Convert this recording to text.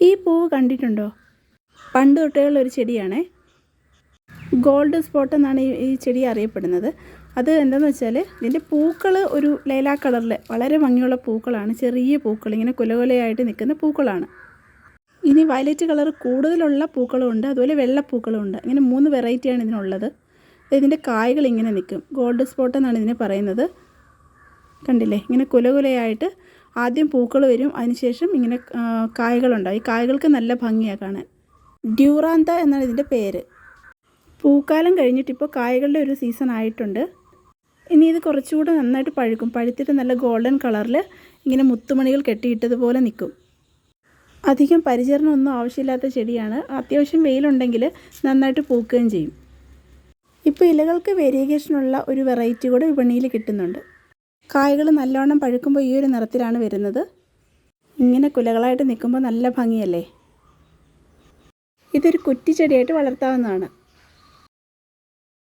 ഈ പൂവ് കണ്ടിട്ടുണ്ടോ? പണ്ട് തൊട്ടേയുള്ള ഒരു ചെടിയാണേ. ഗോൾഡ് സ്പോട്ട് എന്നാണ് ഈ ചെടി അറിയപ്പെടുന്നത്. അത് എന്താണെന്ന് വെച്ചാൽ ഇതിന്റെ പൂക്കൾ ഒരു ലൈലാ കളറിൽ വളരെ ഭംഗിയുള്ള പൂക്കളാണ്. ചെറിയ പൂക്കൾ ഇങ്ങനെ കുലകുലയായിട്ട് നിൽക്കുന്ന പൂക്കളാണ്. ഇനി വയലറ്റ് കളർ കൂടുതലുള്ള പൂക്കളും ഉണ്ട് അതുപോലെ വെള്ളപ്പൂക്കളും ഉണ്ട്. ഇങ്ങനെ മൂന്ന് വെറൈറ്റിയാണ് ഇതിനുള്ളത്. ഇതിന്റെ കായകൾ ഇങ്ങനെ നിൽക്കും. ഗോൾഡ് സ്പോട്ട് എന്നാണ് ഇതിനെ പറയുന്നത്. കണ്ടില്ലേ? ഇങ്ങനെ കുലകുലയായിട്ട് ആദ്യം പൂക്കൾ വരും അതിനുശേഷം ഇങ്ങനെ കായകളുണ്ടാവും ഈ കായകൾക്ക് നല്ല ഭംഗിയാണ് കാണാൻ. ഡ്യൂറാന്ത എന്നാണ് ഇതിന്റെ പേര്. പൂക്കാലം കഴിഞ്ഞിട്ട് കഴിഞ്ഞിട്ടിപ്പോൾ കായകളുടെ ഒരു സീസൺ ആയിട്ടുണ്ട്. ഇനി ഇത് കുറച്ചുകൂടെ നന്നായിട്ട് പഴുക്കും. പഴുത്തിട്ട് നല്ല ഗോൾഡൻ കളറിൽ ഇങ്ങനെ മുത്തുമണികൾ കെട്ടിയിട്ടതുപോലെ നിൽക്കും. അധികം പരിചരണമൊന്നും ആവശ്യമില്ലാത്ത ചെടിയാണ്. അത്യാവശ്യം വെയിലുണ്ടെങ്കിൽ നന്നായിട്ട് പൂക്കുകയും ചെയ്യും. ഇപ്പോൾ ഇലകൾക്ക് വേരിയേഷനുള്ള ഒരു വെറൈറ്റി കൂടെ വിപണിയിൽ കിട്ടുന്നുണ്ട്. കായ്കൾ നല്ലോണം പഴുക്കുമ്പോൾ ഈ ഒരു നിറത്തിലാണ് വരുന്നത്. ഇങ്ങനെ കുലകളായിട്ട് നിൽക്കുമ്പോൾ നല്ല ഭംഗിയല്ലേ? ഇതൊരു കുറ്റിച്ചെടിയായിട്ട് വളർത്താവുന്നതാണ്.